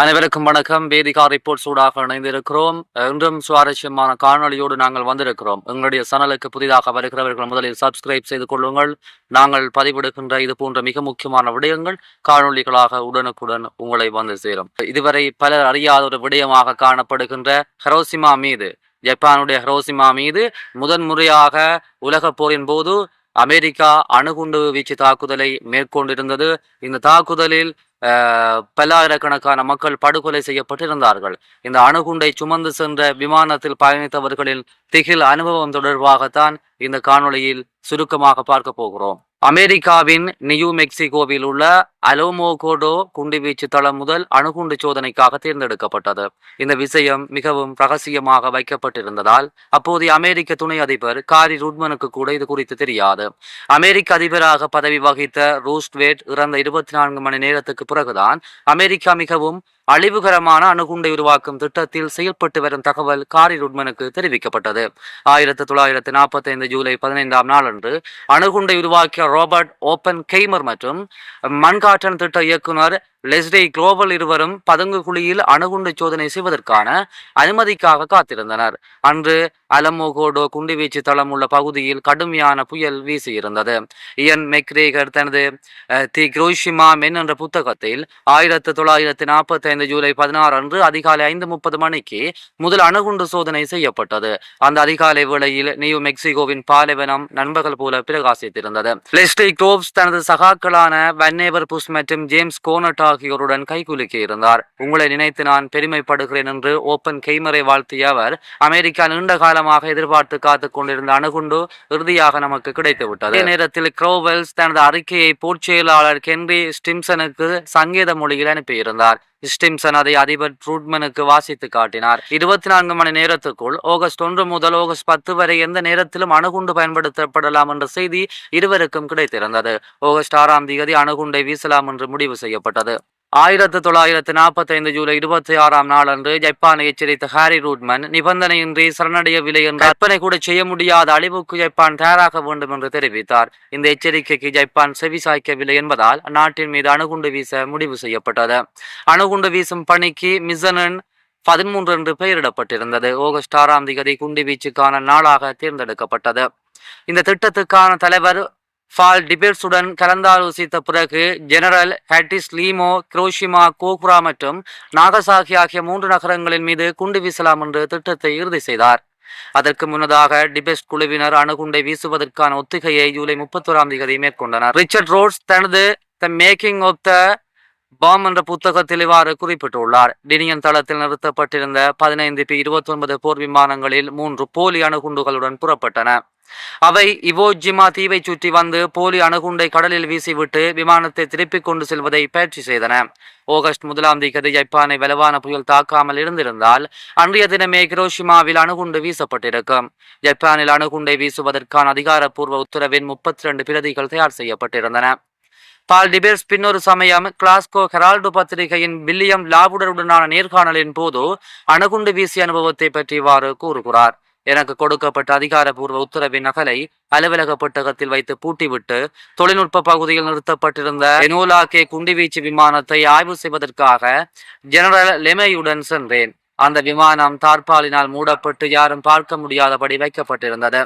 அனைவருக்கும் வணக்கம். வேதிகா ரிப்போர்ட் சூடாக இணைந்திருக்கிறோம். இன்றும் சுவாரஸ்யமான காணொளியோடு நாங்கள் வந்திருக்கிறோம். எங்களுடைய சேனலுக்கு புதிதாக வருகிறவர்கள் முதலில் சப்ஸ்கிரைப் செய்து கொள்ளுங்கள். நாங்கள் பதிவிடுகின்ற இது போன்ற மிக முக்கியமான விடயங்கள் காணொளிகளாக உடனுக்குடன் உங்களை வந்து சேரும். இதுவரை பலர் அறியாத ஒரு விடயமாக காணப்படுகின்ற ஹரோசிமா மீது ஜப்பானுடைய ஹரோசிமா மீது முதன் முறையாக உலக போரின் போது அமெரிக்கா அணுகுண்டு வீச்சு தாக்குதலை மேற்கொண்டிருந்தது. இந்த தாக்குதலில் பல்லாயிரக்கணக்கான மக்கள் படுகொலை செய்யப்பட்டிருந்தார்கள். இந்த அணுகுண்டை சுமந்து சென்ற விமானத்தில் பயணித்தவர்களின் திகில் அனுபவம் தொடர்பாகத்தான் இந்த காணொளியில் சுருக்கமாக பார்க்க போகிறோம். அமெரிக்காவின் நியூ மெக்சிகோவில் உள்ள அலோமோகோடோ குண்டுவீச்சு தளம் முதல் அணுகுண்டு சோதனைக்காக தேர்ந்தெடுக்கப்பட்டது. இந்த விஷயம் மிகவும் ரகசியமாக வைக்கப்பட்டிருந்ததால் அப்போதைய அமெரிக்க துணை அதிபர் காரி ருட்மனுக்கு கூட இது குறித்து தெரியாது. அமெரிக்க அதிபராக பதவி வகித்த ரூஸ்ட்வேட் இறந்த இருபத்தி நான்கு மணி நேரத்துக்கு பிறகுதான் அமெரிக்கா மிகவும் அழிவுகரமான அணுகுண்டை உருவாக்கும் திட்டத்தில் செயல்பட்டு வரும் தகவல் காரி ருட்மனுக்கு தெரிவிக்கப்பட்டது. ஆயிரத்தி தொள்ளாயிரத்தி நாற்பத்தி ஐந்து ஜூலை பதினைந்தாம் நாளன்று அணுகுண்டை உருவாக்கிய ராபர்ட் ஓப்பன் கெய்மர் மற்றும் மண்காற்றன் திட்ட இயக்குனர் லெஸ்டே குளோபல் இருவரும் பதுங்கு குழியில் அணுகுண்டு சோதனை செய்வதற்கான அனுமதிக்காக காத்திருந்தனர். அன்று அலமோகோடோ குண்டுவீச்சு தளம் உள்ள பகுதியில் கடுமையான புயல் வீசியிருந்தது. இயன் மெக்ரேகர் தனது தி குரோஷிமா மென் என்ற புத்தகத்தில் ஆயிரத்தி தொள்ளாயிரத்தி நாற்பத்தி ஐந்து ஜூலை பதினாறு அன்று அதிகாலை ஐந்து முப்பது மணிக்கு முதல் அணுகுண்டு சோதனை செய்யப்பட்டது. அந்த அதிகாலை வேளையில் நியூ மெக்சிகோவின் பாலைவனம் நண்பகல் போல பிரகாசித்திருந்தது. லெஸ்டே குரோவ்ஸ் தனது சகாக்களான வன்னேவர் புஷ் மற்றும் ஜேம்ஸ் கோனட்டா ஆகியோருடன் கைகுலுக்கி இருந்தார். உங்களை நினைத்து நான் பெருமைப்படுகிறேன் என்று ஓபன் கெய்மரை வாழ்த்திய அவர் அமெரிக்கா நீண்ட காலமாக எதிர்பார்த்து காத்துக் கொண்டிருந்த அணுகுண்டு இறுதியாக நமக்கு கிடைத்து விட்டது அதே நேரத்தில் குரோவெல்ஸ் தனது அறிக்கையை பொற்செயலாளர் கென்ரி ஸ்டிம்சனுக்கு சங்கேத மொழியில் அனுப்பியிருந்தார். ஸ்டிம்சன் அதை அதிபர் ட்ரூட்மனுக்கு வாசித்து காட்டினார். இருபத்தி நான்கு மணி நேரத்துக்குள் ஆகஸ்ட் ஒன்று முதல் ஆகஸ்ட் பத்து வரை எந்த நேரத்திலும் அணுகுண்டு பயன்படுத்தப்படலாம் என்ற செய்தி இருவருக்கும் கிடைத்திருந்தது. ஆகஸ்ட் ஆறாம் தேதி அணுகுண்டை வீசலாம் என்று முடிவு செய்யப்பட்டது. ஆயிரத்தி தொள்ளாயிரத்தி நாற்பத்தைந்து ஜூலை இருபத்தி ஆறாம் நாளன்று ஜப்பானை எச்சரித்த ஹாரி ரூட்மன் நிபந்தனையின்றி சரணடையவில்லை என்று கற்பனை கூட செய்ய முடியாத அழிவுக்கு ஜப்பான் தயாராக வேண்டும் என்று தெரிவித்தார். இந்த எச்சரிக்கைக்கு ஜப்பான் செவிசாய்க்கவில்லை என்பதால் நாட்டின் மீது அணுகுண்டு வீச முடிவு செய்யப்பட்டது. அணுகுண்டு வீசும் பணிக்கு மிசனன் பதிமூன்று என்று பெயரிடப்பட்டிருந்தது. ஆகஸ்ட் ஆறாம் தேதி குண்டு வீச்சுக்கான நாளாக தேர்ந்தெடுக்கப்பட்டது. இந்த திட்டத்துக்கான தலைவர் ஃபால் டிபேட்ஸுடன் கலந்தாலோசித்த பிறகு ஜெனரல் ஹட்டிஸ் லீமோ குரோஷிமா கோகுரா மற்றும் நாகசாகி ஆகிய மூன்று நகரங்களின் மீது குண்டு வீசலாம் என்று திட்டத்தை இறுதி செய்தார். அதற்கு முன்னதாக டிபெஸ்ட் குழுவினர் அணுகுண்டை வீசுவதற்கான ஒத்திகையை ஜூலை முப்பத்தோராம் தேதி மேற்கொண்டனர். ரிச்சர்ட் ரோட்ஸ் தனது the making of the bomb என்ற புத்தகத்தில் இவ்வாறு குறிப்பிட்டுள்ளார். டினியன் தளத்தில் நிறுத்தப்பட்டிருந்த பதினைந்து பி இருபத்தி ஒன்பது போர் விமானங்களில் மூன்று போலி அணுகுண்டுகளுடன் புறப்பட்டன. அவை இவோஜிமா தீவை சுற்றி வந்து போலி அணுகுண்டை கடலில் வீசிவிட்டு விமானத்தை திருப்பிக் கொண்டு செல்வதை பயிற்சி செய்தன. ஆகஸ்ட் முதலாம் தேதி ஜப்பானை வலுவான புயல் தாக்காமல் இருந்திருந்தால் அன்றைய தினமே கிரோஷிமாவில் அணுகுண்டு வீசப்பட்டிருக்கும். ஜப்பானில் அணுகுண்டை வீசுவதற்கான அதிகாரப்பூர்வ உத்தரவின் முப்பத்தி ரெண்டு பிரதிகள் தயார் செய்யப்பட்டிருந்தன. பால் டிபேர்ஸ் பின்னொரு சமயம் கிளாஸ்கோ ஹெரால்டு பத்திரிகையின் வில்லியம் லாவுடருடனான நேர்காணலின் போது அணுகுண்டு வீசிய அனுபவத்தை பற்றி இவ்வாறு கூறுகிறார். எனக்கு கொடுக்கப்பட்ட அதிகாரபூர்வ உத்தரவின் நகலை அலுவலக பெட்டகத்தில் வைத்து பூட்டிவிட்டு தொழில்நுட்ப பகுதியில் நிறுத்தப்பட்டிருந்த எனோலா கே குண்டுவீச்சு விமானத்தை ஆய்வு செய்வதற்காக ஜெனரல் லெமையுடன் சென்றேன். அந்த விமானம் தார்பாலினால் மூடப்பட்டு யாரும் பார்க்க முடியாதபடி வைக்கப்பட்டிருந்தது.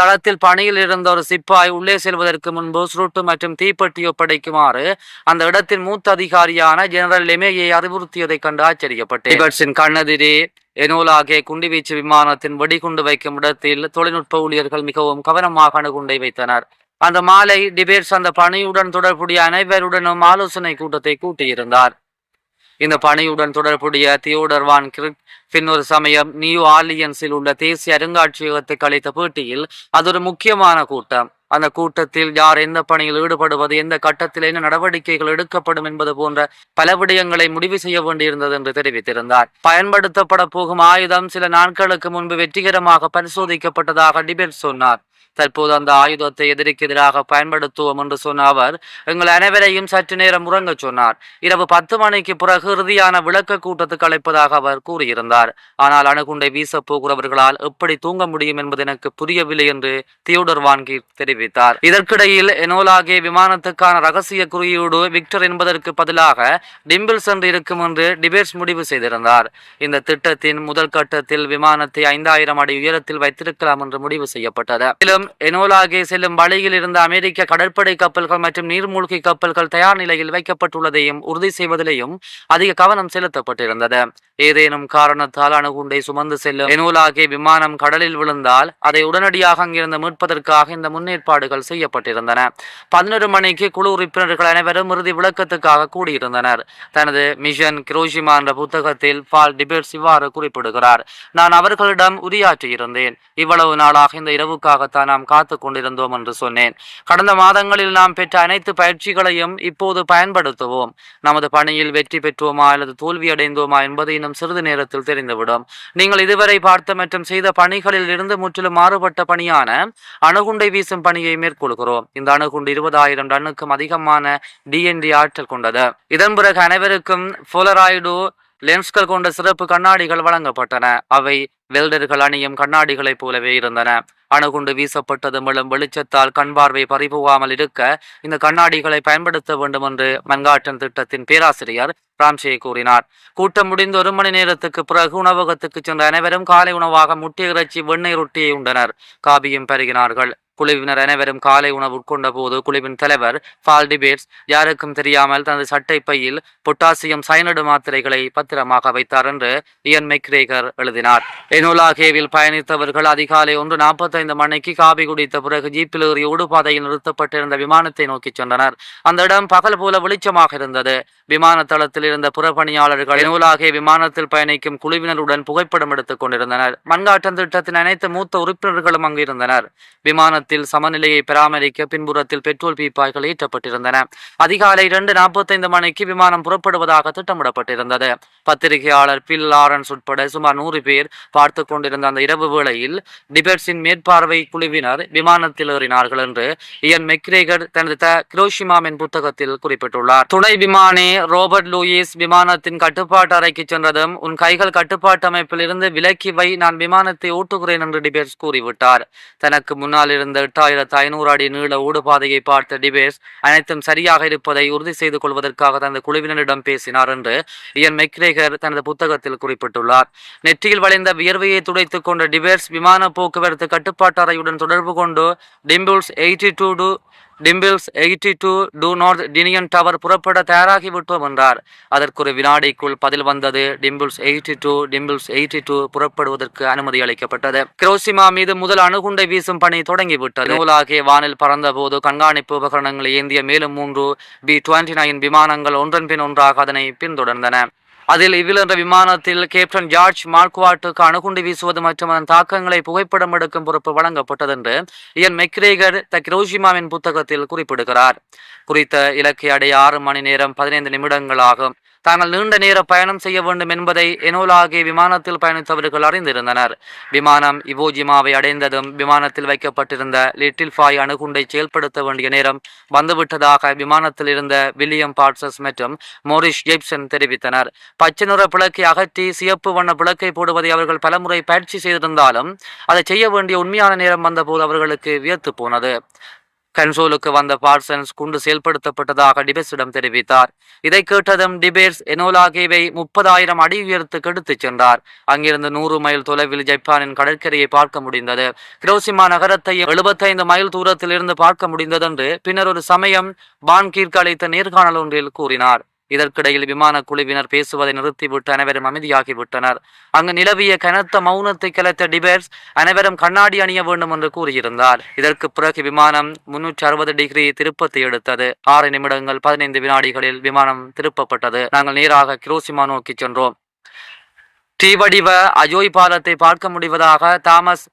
தளத்தில் பணியில் இருந்த ஒரு சிப்பாய் உள்ளே செல்வதற்கு முன்பு சுருட்டு மற்றும் தீப்பெட்டி ஒப்படைக்குமாறு அந்த இடத்தின் மூத்த அதிகாரியான ஜெனரல் லெமேயை அறிவுறுத்தியதைக் கண்டு ஆச்சரியப்பட்டேன். டிபர்ட்ஸின் கண்ணெதிரே எனோலாகே குண்டுவீச்சு விமானத்தின் வெடிகுண்டு வைக்கும் இடத்தில் தொழில்நுட்ப ஊழியர்கள் மிகவும் கவனமாக அணுகுண்டை வைத்தனர். அந்த மாலை டிபேட்ஸ் அந்த பணியுடன் தொடர்புடைய அனைவருடனும் ஆலோசனை கூட்டத்தை கூட்டியிருந்தார். இந்த பணியுடன் தொடர்புடைய தியோடர் வான் கிரிக் பின்னொரு சமயம் நியூ ஆர்லியன்ஸில் உள்ள தேசிய அருங்காட்சியகத்துக்கு அளித்த பேட்டியில் அது ஒரு முக்கியமான கூட்டம். அந்த கூட்டத்தில் யார் எந்த பணியில் ஈடுபடுவது எந்த கட்டத்தில் என்ன நடவடிக்கைகள் எடுக்கப்படும் என்பது போன்ற பல விடயங்களை முடிவு செய்ய வேண்டியிருந்தது என்று தெரிவித்திருந்தார். பயன்படுத்தப்பட போகும் ஆயுதம் சில நாட்களுக்கு முன்பு வெற்றிகரமாக பரிசோதிக்கப்பட்டதாக டிபேட் சொன்னார். தற்போது அந்த ஆயுதத்தை எதிரிக்கு எதிராக பயன்படுத்துவோம் என்று சொன்ன அவர் எங்கள் அனைவரையும் சற்று நேரம் உறங்கச் சொன்னார். இரவு பத்து மணிக்கு பிறகு இறுதியான விளக்க கூட்டத்துக்கு அழைப்பதாக அவர் கூறியிருந்தார். ஆனால் அணுகுண்டை வீசப் போகிறவர்களால் எப்படி தூங்க முடியும் என்பது எனக்கு புரியவில்லை என்று தியோடர் வான்கி தெரிவித்தார். தெரிவித்தார். இதற்கிடையில் எனோலாகே விமானத்துக்கான ரகசிய குறியீடு விக்டர் என்பதற்கு பதிலாக டிம்பிள் சென்று இருக்கும் என்று டிபேட்ஸ் முடிவு செய்திருந்தார். இந்த திட்டத்தின் முதல் கட்டத்தில் விமானத்தை ஐந்தாயிரம் அடி உயரத்தில் வைத்திருக்கலாம் என்று முடிவு செய்யப்பட்டது. மேலும் எனோலாகே செல்லும் வழியில் இருந்த அமெரிக்க கடற்படை கப்பல்கள் மற்றும் நீர்மூழ்கி கப்பல்கள் தயார் நிலையில் வைக்கப்பட்டுள்ளதையும் உறுதி செய்வதிலேயும் அதிக கவனம் செலுத்தப்பட்டிருந்தது. ஏதேனும் காரணத்தால் அணுகுண்டை சுமந்து செல்லும் எனோலாகே விமானம் கடலில் விழுந்தால் அதை உடனடியாக அங்கிருந்து மீட்பதற்காக இந்த ஏற்பாடுகள் செய்யப்பட்டிருந்தன. பதினொரு மணிக்கு குழு உறுப்பினர்கள் அனைவரும் இறுதி விளக்கத்துக்காக கூடியிருந்தனர். தனது மிஷன் கிரோஷிமா என்ற புத்தகத்தில் பால் டிபேட்ஸ் இவ்வாறு குறிப்பிடுகிறார் நான் அவர்களிடம் உரையாற்றியிருந்தேன். இவ்வளவு நாளாக இந்த இரவுக்காகத்தான் நாம் காத்து கொண்டிருந்தோம் என்று சொன்னேன். கடந்த மாதங்களில் நாம் பெற்ற அனைத்து பயிற்சிகளையும் இப்போது பயன்படுத்துவோம். நமது பணியில் வெற்றி பெற்றோமா அல்லது தோல்வியடைந்தோமா என்பது இன்னும் சிறிது நேரத்தில் தெரிந்துவிடும். நீங்கள் இதுவரை பார்த்த மற்றும் செய்த பணிகளில் இருந்து முற்றிலும் மாறுபட்ட பணியான அணுகுண்டை வீசும் பணி பணியை மேற்கொள்கிறோம். இந்த அணுகுண்டு இருபதாயிரம் டன்னுக்கும் அதிகமான டிஎன்டி ஆற்றல் கொண்டது. இதன் பிறகு அனைவருக்கும் போலராய்டு லென்ஸ்கள் கொண்ட சிறப்பு கண்ணாடிகள் வழங்கப்பட்டன. அவை வெல்டர்கள் அணியும் கண்ணாடிகளைப் போலவே இருந்தன. அணுகுண்டு வீசப்பட்டது மூலம் வெளிச்சத்தால் கண்பார்வை பறிபோகாமல் இருக்க இந்த கண்ணாடிகளை பயன்படுத்த வேண்டும் என்று மன்காட்டன் திட்டத்தின் பேராசிரியர் ராம்சே கூறினார். கூட்டம் முடிந்து ஒரு மணி நேரத்துக்கு பிறகு உணவகத்துக்கு சென்ற அனைவரும் காலை உணவாக முட்டை இறைச்சி வெண்ணெய் ரொட்டியை உண்டனர். காபியும் பருகினார்கள். குழுவினர் அனைவரும் காலை உணவு உட்கொண்ட போது குழுவின் தலைவர் பால்டிபேட்ஸ் யாருக்கும் தெரியாமல் தனது சட்டை பையில் பொட்டாசியம் சயனடு மாத்திரைகளை பத்திரமாக வைத்தார் என்று இயன் மெக்ரேகர் எழுதினார். எனோலாகேவில் பயணித்தவர்கள் அதிகாலை ஒன்று நாற்பத்தைந்து மணிக்கு காபி குடித்த பிறகு ஜீப்பில் ஏறி ஓடுபாதையில் நிறுத்தப்பட்டிருந்த விமானத்தை நோக்கி சென்றனர். அந்த இடம் பகல் போல வெளிச்சமாக இருந்தது. விமான தளத்தில் இருந்த புறப்பணியாளர்கள் நூலாக விமானத்தில் பயணிக்கும் குழுவினருடன் புகைப்படம் எடுத்துக் கொண்டிருந்தனர். மண்காட்டன் திட்டத்தின் அனைத்து மூத்த உறுப்பினர்களும் அங்கு இருந்தனர். விமானத்தில் சமநிலையை பராமரிக்க பின்புறத்தில் பெட்ரோல் பீப்பாய்கள் ஏற்றப்பட்டிருந்தன. அதிகாலை இரண்டு நாற்பத்தைந்து மணிக்கு விமானம் புறப்படுவதாக திட்டமிடப்பட்டிருந்தது. பத்திரிகையாளர் பில் லாரன்ஸ் உட்பட சுமார் நூறு பேர் பார்த்து கொண்டிருந்த அந்த இரவு வேளையில் டிபெட்ஸின் மேற்பார்வை குழுவினர் விமானத்தில் ஏறினார்கள் என்று இயன் மெக்ரேகர் தனது த கிரோஷிமாமின் புத்தகத்தில் குறிப்பிட்டுள்ளார். துணை விமானி ரோபர்ட் லூயிஸ் விமானத்தின் கட்டுப்பாட்டு அறைக்கு சென்றதும் உன் கைகள் கட்டுப்பாட்டு அமைப்பில் இருந்து விலக்கி வை நான் விமானத்தை ஓட்டுகிறேன் என்று டிபேட்ஸ் கூறிவிட்டார். தனக்கு முன்னால் இருந்த எட்டாயிரத்து ஐநூறு அடி நீள ஊடுபாதையை பார்த்த டிபேட்ஸ் அனைத்தும் சரியாக இருப்பதை உறுதி செய்து கொள்வதற்காக தனது குழுவினரிடம் பேசினார் என்று இயன் மெக்ரேகர் தனது புத்தகத்தில் குறிப்பிட்டுள்ளார். நெற்றியில் வளைந்த வியர்வையை துடைத்துக் கொண்ட டிபேர்ஸ் விமான போக்குவரத்து கட்டுப்பாட்டு அறையுடன் தொடர்பு கொண்டு Dimples eighty two to Dimples eighty two to North Tinian tower புறப்பட தயாராகி விட்டோம் என்றார். அதற்கு ஒரு வினாடிக்குள் பதில் வந்தது. Dimples eighty two Dimples eighty two புறப்படுவதற்கு அனுமதி அளிக்கப்பட்டது. கிரோசிமா மீது முதல் அணுகுண்டை வீசும் பணி தொடங்கிவிட்டது. நூலாகிய வானில் பறந்தபோது கண்காணிப்பு உபகரணங்களை ஏந்திய மேலும் மூன்று பி டுவெண்ட்டி நைன் விமானங்கள் ஒன்றன் பின் ஒன்றாக அதனை பின்தொடர்ந்தன. அதில் இவில் விமானத்தில் கேப்டன் ஜார்ஜ் மார்க்வாட்டுக்கு அணுகுண்டு வீசுவது மற்றும் அதன் தாக்கங்களை புகைப்படம் எடுக்கும் பொறுப்பு வழங்கப்பட்டது என்று இயன் மெக்ரேகர் த கிரோஷிமாவின் புத்தகத்தில் குறிப்பிடுகிறார். குறித்த இலக்கை அடைய ஆறு மணி நேரம் பதினைந்து நிமிடங்கள் ஆகும் தாங்கள் நீண்ட நேர பயணம் செய்ய வேண்டும் என்பதை எனோலாகே விமானத்தில் பயணித்தவர்கள் அறிந்திருந்தனர். விமானம் இவோஜிமாவை அடைந்ததும் விமானத்தில் வைக்கப்பட்டிருந்த லிட்டில் ஃபாய் அணுகுண்டை செயல்படுத்த வேண்டிய நேரம் வந்துவிட்டதாக விமானத்தில் இருந்த வில்லியம் பாட்சஸ் மற்றும் மோரிஷ் ஜெப்சன் தெரிவித்தனர். பச்சை நிற பிளக்கை அகற்றி சிவப்பு வண்ண பிளக்கை போடுவதை அவர்கள் பலமுறை பயிற்சி செய்திருந்தாலும் அதை செய்ய வேண்டிய உண்மையான நேரம் வந்தபோது அவர்களுக்கு வியத்து போனது. கன்சோலுக்கு வந்த பார்சன்ஸ் குண்டு செயல்படுத்தப்பட்டதாக டிபேஸிடம் தெரிவித்தார். இதை கேட்டதும் டிபேட்ஸ் எனோலாகேவை முப்பதாயிரம் அடி உயரத்துக்கு எடுத்துச் சென்றார். அங்கிருந்து நூறு மைல் தொலைவில் ஜப்பானின் கடற்கரையை பார்க்க முடிந்தது. கிரோசிமா நகரத்தையும் எழுபத்தைந்து மைல் தூரத்தில் இருந்து பார்க்க முடிந்தது என்று பின்னர் ஒரு சமயம் பான்கீர்க்கு அளித்த நேர்காணல் ஒன்றில் கூறினார். இதற்கிடையில் விமான குழுவினர் பேசுவதை நிறுத்திவிட்டு அனைவரும் அமைதியாகிவிட்டனர். அங்கு நிலவிய கனத்த மௌனத்தை கலைத்த டிபேர்ஸ் அனைவரும் கண்ணாடி அணிய வேண்டும் என்று கூறியிருந்தார். இதற்கு பிறகு விமானம் முன்னூற்றி அறுபது டிகிரி திருப்பத்தை எடுத்தது. ஆறு நிமிடங்கள் பதினைந்து வினாடிகளில் விமானம் திருப்பப்பட்டது. நாங்கள் நேராக கிரோசிமா நோக்கி சென்றோம். தீவடிவ வடிவ அஜோய் பாலத்தை பார்க்க முடிவதாக தாமஸ்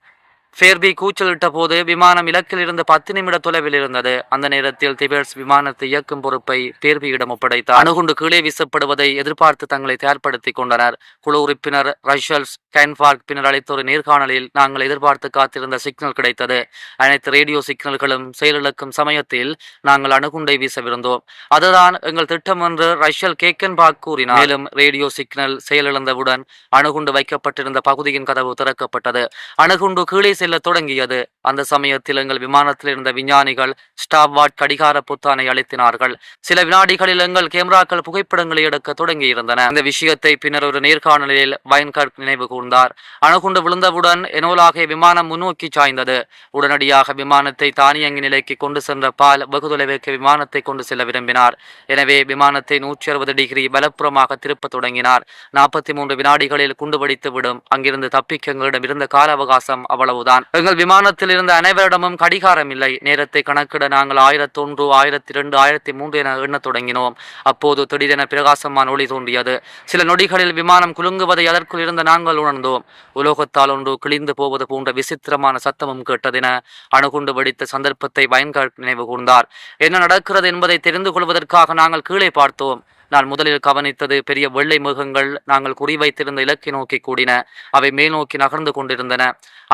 ஃபேர்பி கூச்சலிட்ட போது விமானம் இலக்கிலிருந்து பத்து நிமிட தொலைவில் இருந்தது. அந்த நேரத்தில் திபேட்ஸ் விமானத்தை இயக்கும் பொறுப்பை பேர்பியிடம் ஒப்படைத்தார். அணுகுண்டு கீழே வீசப்படுவதை எதிர்பார்த்து தங்களை தயார்படுத்திக் கொண்டனர். குழு உறுப்பினர் ரஷல்ஸ் கைன்பார்க் பின்னர் அளித்த ஒரு நேர்காணலில் நாங்கள் எதிர்பார்த்து காத்திருந்த சிக்னல் கிடைத்தது. அனைத்து ரேடியோ சிக்னல்களும் செயலிழக்கும் சமயத்தில் நாங்கள் அணுகுண்டை வீசவிருந்தோம். அதுதான் எங்கள் திட்டம் என்று ரஷ்யல் கேக்கன்பார்க் கூறினார். மேலும் ரேடியோ சிக்னல் செயலிழந்தவுடன் அணுகுண்டு வைக்கப்பட்டிருந்த பகுதியின் கதவு திறக்கப்பட்டது. அணுகுண்டு கீழே செல்ல தொடங்கியது. அந்த சமயத்தில் எங்கள் விமானத்தில் இருந்த விஞ்ஞானிகள் ஸ்டாப்வாட் கடிகார புத்தானை அழுத்தினார்கள். சில வினாடிகளில் எங்கள் கேமராக்கள் புகைப்படங்களை எடுக்க தொடங்கி இருந்தன இந்த விஷயத்தை பின்னர் ஒரு நேர்காணலில் வைன்கர்க் நினைவு கூர்ந்தார். அணுகுண்டு விழுந்தவுடன் எனோலாக விமானம் முன்னோக்கி சாய்ந்தது. உடனடியாக விமானத்தை தானியங்கி நிலைக்கு கொண்டு சென்ற பால் வெகு தொலைவிற்கு விமானத்தை கொண்டு செல்ல விரும்பினார். எனவே விமானத்தை நூற்றி அறுபது டிகிரி வலப்புறமாக திருப்ப தொடங்கினார். நாற்பத்தி மூன்று வினாடிகளில் குண்டு வெடித்து விடும் அங்கிருந்து தப்பிக்க எங்களிடம் இருந்த கால அவகாசம் அவ்வளவுதான். எங்கள் விமானத்தில் இருந்த அனைவரிடமும் கடிகாரம் இல்லை. நேரத்தை கணக்கிட நாங்கள் ஆயிரத்தி ஒன்று ஆயிரத்தி இரண்டு ஆயிரத்தி மூன்று என எண்ணத் தொடங்கினோம். அப்போது திடீரென பிரகாசமான ஒளி தோன்றியது. சில நொடிகளில் விமானம் குலுங்குவதை அதற்குள் இருந்த நாங்கள் உணர்ந்தோம். உலோகத்தால் ஒன்று கிழிந்து போவது போன்ற விசித்திரமான சத்தமும் கேட்டதென அணுகுண்டு வெடித்த சந்தர்ப்பத்தை பயன்கார் நினைவு கூர்ந்தார். என்ன நடக்கிறது என்பதை தெரிந்து கொள்வதற்காக நாங்கள் கீழே பார்த்தோம். நான் முதலில் கவனித்தது பெரிய வெள்ளை மேகங்கள் நாங்கள் குறிவைத்திருந்த இலக்கை நோக்கி கூடின. அவை மேல் நோக்கி நகர்ந்து கொண்டிருந்தன.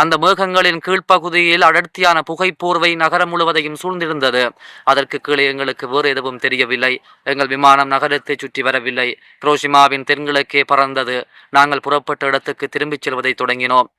அந்த மேகங்களின் கீழ்ப்பகுதியில் அடர்த்தியான புகைப்போர்வை நகரம் முழுவதையும் சூழ்ந்திருந்தது. அதற்கு கீழே எங்களுக்கு வேறு எதுவும் தெரியவில்லை. எங்கள் விமானம் நகரத்தை சுற்றி வரவில்லை. குரோஷிமாவின் தென்கிழக்கே பறந்தது. நாங்கள் புறப்பட்ட இடத்துக்கு திரும்பிச் செல்வதை தொடங்கினோம்.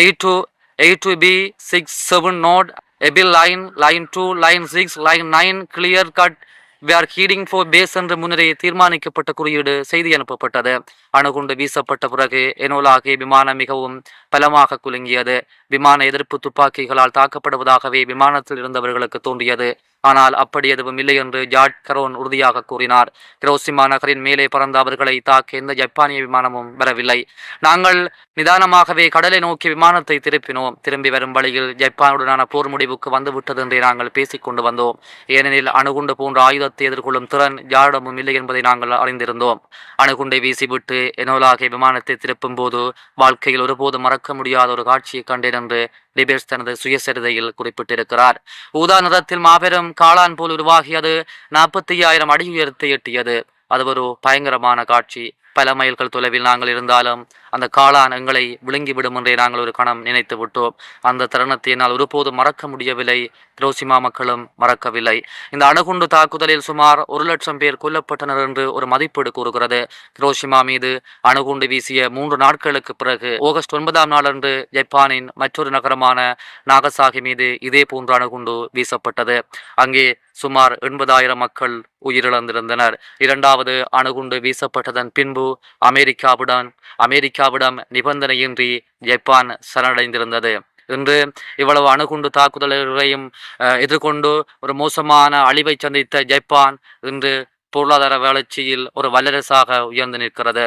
Eight two eight two B six seven note able line line two line six line nine clear cut we are heading for base என்று முன்னரே தீர்மானிக்கப்பட்ட குறியீடு செய்தி அனுப்பப்பட்டது. அணுகுண்டு வீசப்பட்ட பிறகு எனோலாகி விமானம் மிகவும் பலமாக குலுங்கியது. விமான எதிர்ப்பு துப்பாக்கிகளால் தாக்கப்படுவதாகவே விமானத்தில் இருந்தவர்களுக்கு தோன்றியது. ஆனால் அப்படி எதுவும் இல்லை என்று ஜாட் கரோன் உறுதியாக கூறினார். கிரோசிமா நகரின் மேலே பறந்த அவர்களை தாக்க எந்த ஜப்பானிய விமானமும் வரவில்லை. நாங்கள் நிதானமாகவே கடலை நோக்கி விமானத்தை திருப்பினோம். திரும்பி வரும் வழியில் ஜப்பானுடனான போர் முடிவுக்கு வந்துவிட்டது என்றே நாங்கள் பேசிக் கொண்டு வந்தோம். ஏனெனில் அணுகுண்டு போன்ற ஆயுதத்தை எதிர்கொள்ளும் திறன் யாரிடமும் இல்லை என்பதை நாங்கள் அறிந்திருந்தோம். அணுகுண்டை வீசிவிட்டு எனோலாகிய விமானத்தை திருப்பும் போது வாழ்க்கையில் ஒருபோதும் மறக்க முடியாத ஒரு காட்சியை கண்டேன் என்று டிபேஸ் தனது சுயசரிதையில் குறிப்பிட்டிருக்கிறார். ஊதா நிறத்தில் மாபெரும் காளான் போல் உருவாகியது நாற்பத்தி ஐயாயிரம் அடி உயரத்தை எட்டியது. அது ஒரு பயங்கரமான காட்சி. பல மைல்கள் தொலைவில் நாங்கள் இருந்தாலும் அந்த காளான் எங்களை விழுங்கிவிடும் என்றே நாங்கள் ஒரு கணம் நினைத்து விட்டோம். அந்த தருணத்தை என்னால் ஒருபோதும் மறக்க முடியவில்லை. கிரோசிமா மக்களும் மறக்கவில்லை. இந்த அணுகுண்டு தாக்குதலில் சுமார் ஒரு லட்சம் பேர் கொல்லப்பட்டனர் என்று ஒரு மதிப்பீடு கூறுகிறது. கிரோஷிமா மீது அணுகுண்டு வீசிய மூன்று நாட்களுக்கு பிறகு ஆகஸ்ட் ஒன்பதாம் நாளன்று ஜப்பானின் மற்றொரு நகரமான நாகசாகி மீது இதே போன்ற அணுகுண்டு வீசப்பட்டது. அங்கே சுமார் எண்பதாயிரம் மக்கள் உயிரிழந்திருந்தனர். இரண்டாவது அணுகுண்டு வீசப்பட்டதன் பின்பு அமெரிக்காவுடன் அமெரிக்காவிடம் நிபந்தனையின்றி ஜப்பான் சரணடைந்திருந்தது. இன்று இவ்வளவு அணுகுண்டு தாக்குதல்களையும் அஹ், எதிர்கொண்டு ஒரு மோசமான அழிவை சந்தித்த ஜப்பான் இன்று பொருளாதார வளர்ச்சியில் ஒரு வல்லரசாக உயர்ந்து நிற்கிறது.